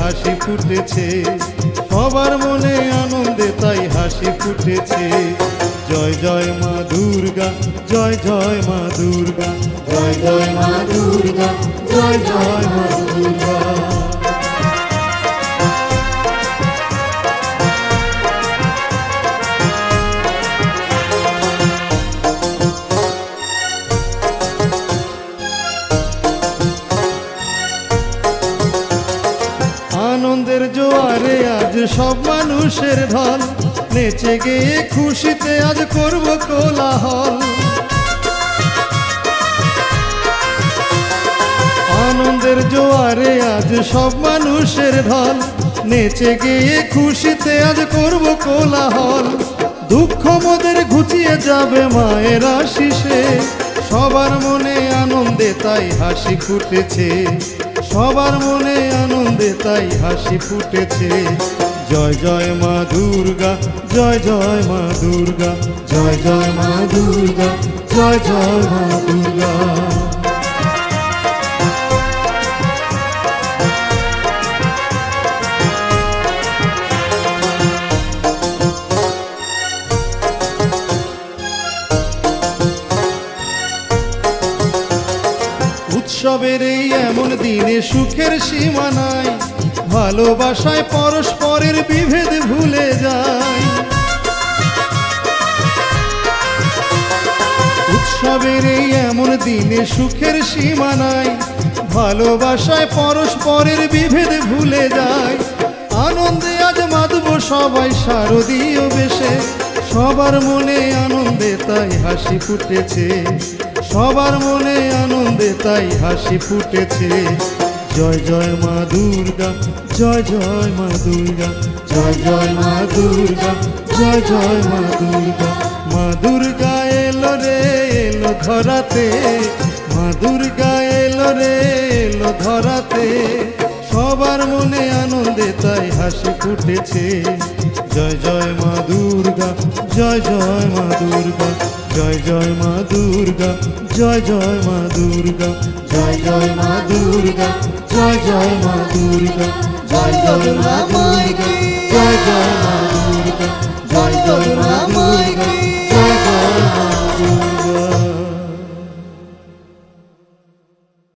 হাসি ফুটেছে। সবার মনে আনন্দে তাই হাসি ফুটেছে। জয় জয় মা দুর্গা, জয় জয় মা দুর্গা, জয় জয় মা দুর্গা, জয় জয় মা দুর্গা। জোয়ারে আজ সব মানুষের ঢল। নেচে গিয়ে খুশিতে আজ করব কোলাহল। আনন্দের জোয়ারে আজ সব মানুষের ঢল। নেচে গিয়ে খুশিতে আজ করব কোলাহল। দুঃখ মোদের ঘুচিয়ে যাবে মায়ের আশিসে। সবার মনে আনন্দে তাই হাসি ফুটেছে। সবার মনে আনন্দে তাই হাসি ফুটেছে। জয় জয় মা দুর্গা, জয় জয় মা দুর্গা, জয় জয় মা দুর্গা, জয় জয় মা দুর্গা। উৎসবের এই এমন দিনে সুখের সীমা নাই, ভালোবাসায় পরস্পরের বিভেদ ভুলে যায়। উৎসবের এই এমন দিনে সুখের সীমা নাই, ভালোবাসায় পরস্পরের বিভেদ ভুলে যায়। আনন্দে আজ মাতব সবাই শারদীয় বেশে সবার মনে আনন্দে তাই হাসি ফুটেছে। সবার মনে আনন্দে তাই হাসি ফুটেছে। জয় জয় মা দুর্গা, জয় জয় মা দুর্গা, জয় জয় মা দুর্গা, জয় জয় মা দুর্গা। মা দুর্গা এলো রে, এলো ধরাতে। মা দুর্গা এলো রে, এলো ধরাতে। সবার মনে আনন্দে তাই হাসি ফুটেছে। জয় জয় মা দুর্গা, জয় জয় মা দুর্গা, জয় জয় মা দুর্গা, জয় জয় মা দুর্গা, জয় জয় মা দুর্গা, জয় জয় মা দুর্গা, জয় জয় মা দুর্গা, জয় জয় মা দুর্গা, জয় জয় মা দুর্গা